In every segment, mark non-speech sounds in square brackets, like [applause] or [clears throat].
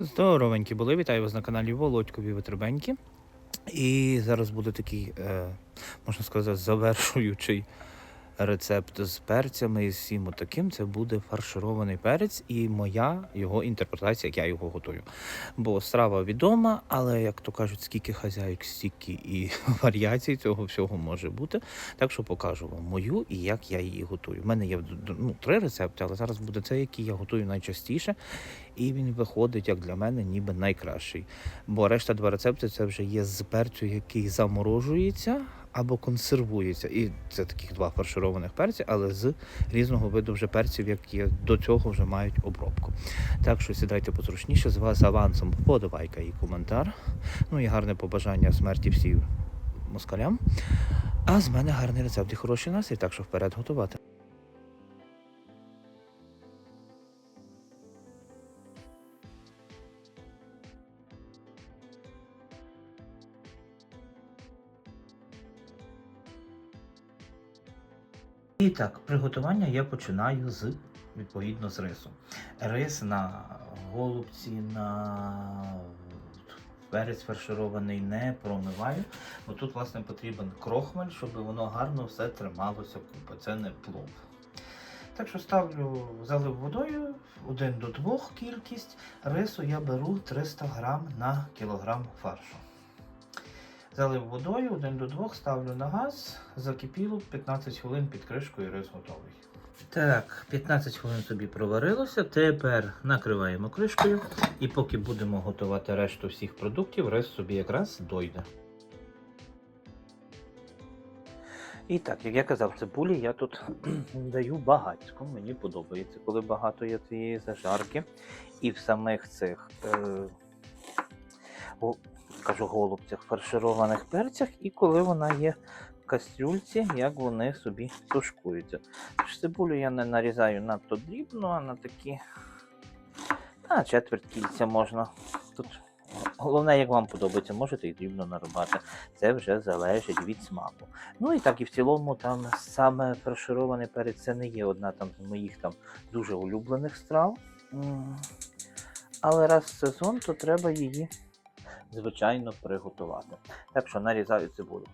Здоровенькі були, вітаю вас на каналі Володькові Витребенькі. І зараз буде такий, е, можна сказати, завершуючий рецепт з перцями і всім таким. Це буде фарширований перець і моя його інтерпретація, як я його готую. Бо страва відома, але як то кажуть, скільки хазяїк, стільки і [laughs] варіацій цього всього може бути. Так що покажу вам мою і як я її готую. У мене є ну, три рецепти, але зараз буде цей, який я готую найчастіше. І він виходить, як для мене, ніби найкращий. Бо решта два рецепти це вже є з перцю, який заморожується або консервується. І це таких два фаршированих перці, але з різного виду вже перців, які до цього вже мають обробку. Так що сідайте позручніше, з вас авансом подавайка і коментар. Ну і гарне побажання смерті всім москалям. А з мене гарний рецепт і хороший настрій, так що вперед готувати. І так, приготування я починаю з відповідно з рису. Рис на голубці, на перець фарширований не промиваю, бо тут, власне, потрібен крохмаль, щоб воно гарно все трималося купи. Це не плов. Так що ставлю залив водою 1 до 2 кількість. Рису я беру 300 грам на кілограм фаршу. Залив водою 1 до 2, ставлю на газ, закипіло 15 хвилин під кришкою, рис готовий. Так, 15 хвилин собі проварилося. Тепер накриваємо кришкою і поки будемо готувати решту всіх продуктів, рис собі якраз дойде. І так, як я казав, цибулі я тут [clears throat] даю багатько. Мені подобається, коли багато є цієї зажарки. І в самих цих. Е, кажу голубцях, фаршированих перцях, і коли вона є в кастрюльці, як вони собі тушкуються. Цибулю я не нарізаю надто дрібно, а на такі а, четверть кільця можна. Тут головне, як вам подобається, можете і дрібно нарубати. Це вже залежить від смаку. Ну і так, і в цілому, там саме фарширований перець це не є одна там з моїх там дуже улюблених страв. Але раз в сезон, то треба її звичайно приготувати. Так що нарізаю цибулю.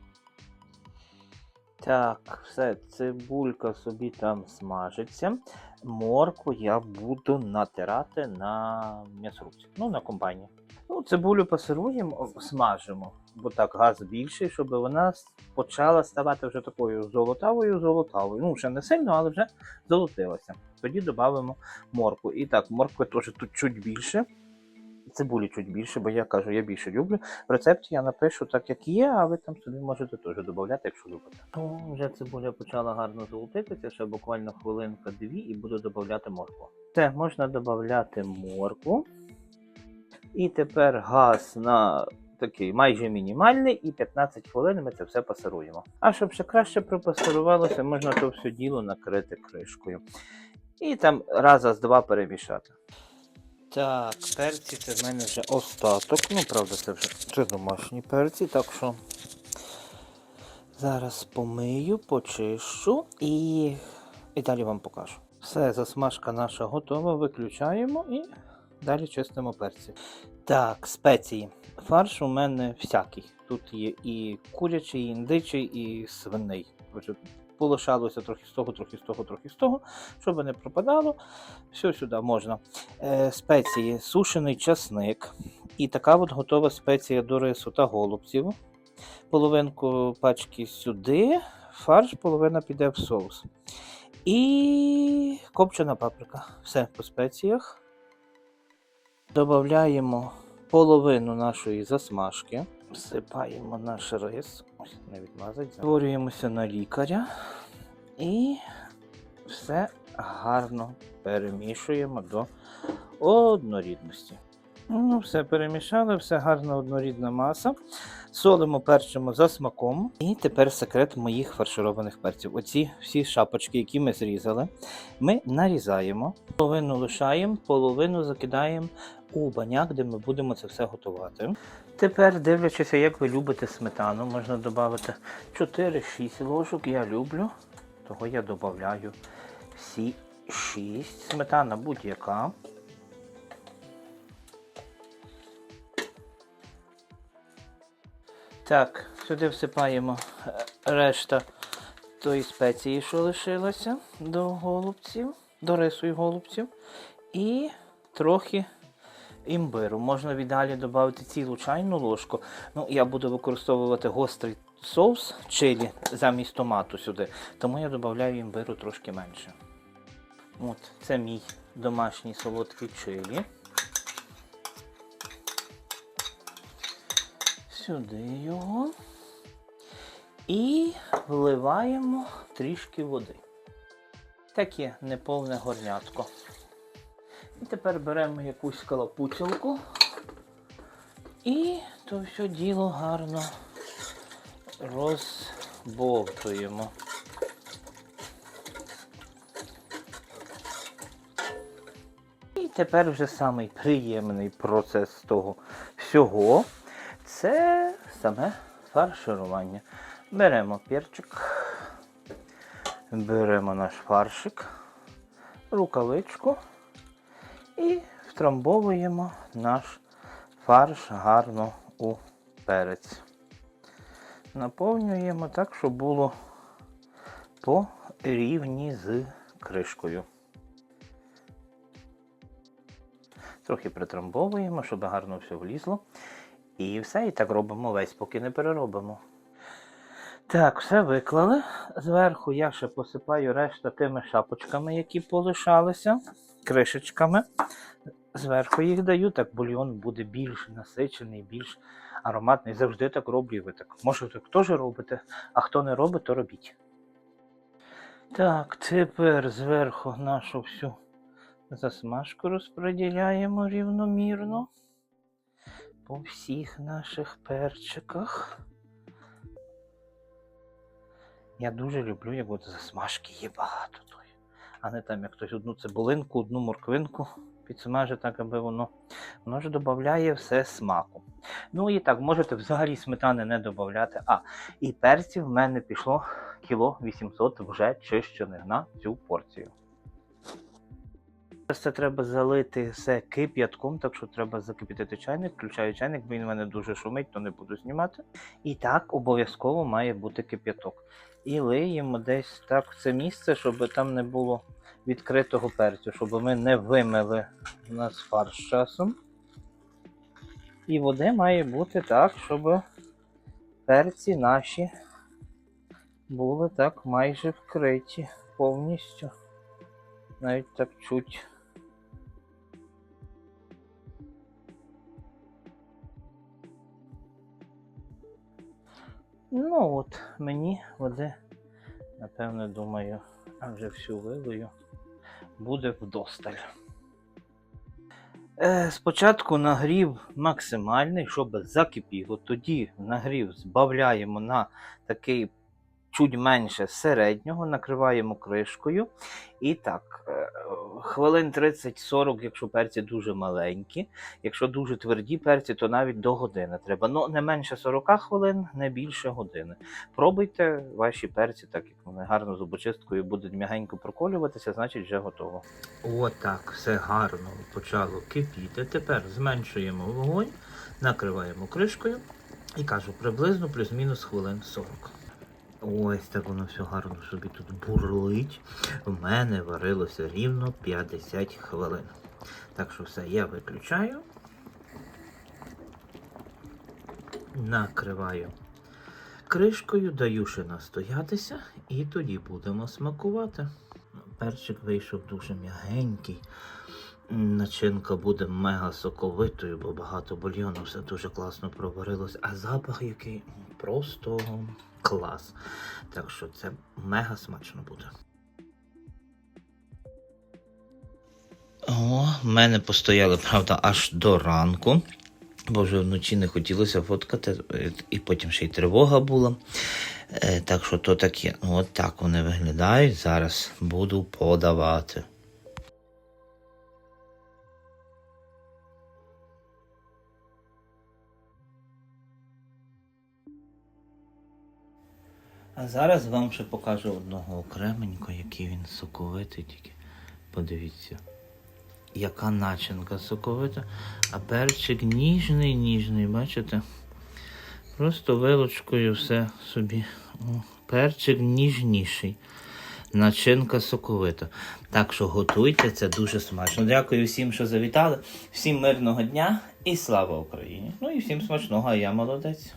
Так, все, цибулька собі там смажиться. Морку я буду натирати на м'ясорубці, ну на комбайні. Ну, цибулю пасируємо, смажимо, бо так газ більший, щоб вона почала ставати вже такою золотавою золотавою. Ну, ще не сильно, але вже золотилася. Тоді додамо морку. І так, моркви теж тут чуть більше. Цибулі чуть більше, бо я кажу, я більше люблю. В рецепті я напишу так, як є, а ви там собі можете теж додати, якщо любите. Ну, вже цибуля почала гарно золотитися, ще буквально хвилинка-дві і буду додати моркву. Все, можна додати моркву. І тепер газ на такий майже мінімальний, і 15 хвилин ми це все пасируємо. А щоб ще краще пропасирувалося, можна то все діло накрити кришкою. І там раза з два перемішати. Так, перці це в мене вже остаток. Ну, правда, це вже це домашні перці, так що зараз помию, почищу і, і далі вам покажу. Все, засмажка наша готова, виключаємо і далі чистимо перці. Так, спеції. Фарш у мене всякий. Тут є і курячий, і індичий, і свиний. Полишалося трохи з того, трохи з того, трохи з того, щоб не пропадало. Все сюди можна. Е, спеції, сушений часник. І така от готова спеція до рису та голубців. Половинку пачки сюди, фарш, половина піде в соус. І копчена паприка. Все по спеціях. Додаємо половину нашої засмажки. Всипаємо наш рис. Ось, не відмазать. Створюємося на лікаря. І все гарно перемішуємо до однорідності. Ну, все перемішали, все гарна однорідна маса. Солимо, перчимо за смаком. І тепер секрет моїх фаршированих перців. Оці всі шапочки, які ми зрізали, ми нарізаємо, половину лишаємо, половину закидаємо у баняк, де ми будемо це все готувати. Тепер, дивлячись, як ви любите сметану, можна додати 4-6 ложок. Я люблю, того я додаю всі 6. Сметана будь-яка. Так, сюди всипаємо е, решта тої спеції, що лишилася до голубців, до рису і голубців. І трохи імбиру. Можна в ідеалі додати цілу чайну ложку. Ну, я буду використовувати гострий соус чилі замість томату сюди, тому я додаю імбиру трошки менше. От, це мій домашній солодкий чилі. Сюди його. І вливаємо трішки води. Таке неповне горнятко. І тепер беремо якусь калапуцілку і то все діло гарно розбовтуємо. І тепер вже самий приємний процес того всього це саме фарширування. Беремо перчик, беремо наш фаршик, рукавичку і втрамбовуємо наш фарш гарно у перець. Наповнюємо так, щоб було по рівні з кришкою. Трохи притрамбовуємо, щоб гарно все влізло. І все, і так робимо весь, поки не переробимо. Так, все виклали. Зверху я ще посипаю решта тими шапочками, які полишалися, кришечками. Зверху їх даю, так бульйон буде більш насичений, більш ароматний. Завжди так роблю і ви так. Може, так теж робите, а хто не робить, то робіть. Так, тепер зверху нашу всю засмажку розподіляємо рівномірно по всіх наших перчиках. Я дуже люблю, як от засмажки є багато тої. А не там як хтось одну цибулинку, одну морквинку підсмажить так, аби воно. Воно ж додає все смаку. Ну і так, можете взагалі сметани не додати. А, і перців в мене пішло кіло 800 вже чищених на цю порцію. Це треба залити все кип'ятком, так що треба закип'ятити чайник, включаю чайник, бо він в мене дуже шумить, то не буду знімати. І так обов'язково має бути кип'яток. І лиємо десь так в це місце, щоб там не було відкритого перцю, щоб ми не вимили у нас фарш часом. І води має бути так, щоб перці наші були так майже вкриті повністю. Навіть так чуть. Ну от, мені води, напевно, думаю, а вже всю вилою буде вдосталь. Е, спочатку нагрів максимальний, щоб закипіло. Тоді нагрів збавляємо на такий чуть менше середнього, накриваємо кришкою. І так, е, хвилин 30-40, якщо перці дуже маленькі. Якщо дуже тверді перці, то навіть до години треба. Ну, не менше 40 хвилин, не більше години. Пробуйте ваші перці, так як вони гарно зубочисткою будуть м'ягенько проколюватися, значить вже готово. Отак, все гарно почало кипіти. Тепер зменшуємо вогонь, накриваємо кришкою і кажу, приблизно плюс-мінус хвилин 40. Ось так воно все гарно собі тут бурлить. У мене варилося рівно 50 хвилин. Так що все, я виключаю. Накриваю кришкою, даю ще настоятися і тоді будемо смакувати. Перчик вийшов дуже м'ягенький. Начинка буде мега соковитою, бо багато бульйону все дуже класно проварилось. А запах який просто клас. Так що це мега смачно буде. О, мене постояли, правда, аж до ранку. Бо вже вночі не хотілося фоткати, е, і потім ще й тривога була. Е, Так що то таке. От так вони виглядають. Зараз буду подавати. А зараз вам ще покажу одного окременько, який він соковитий, тільки подивіться. Яка начинка соковита, а перчик ніжний, ніжний, бачите? Просто вилочкою все собі. О, перчик ніжніший. Начинка соковита. Так що готуйте, це дуже смачно. Дякую всім, що завітали. Всім мирного дня і слава Україні. Ну і всім смачного, а я молодець.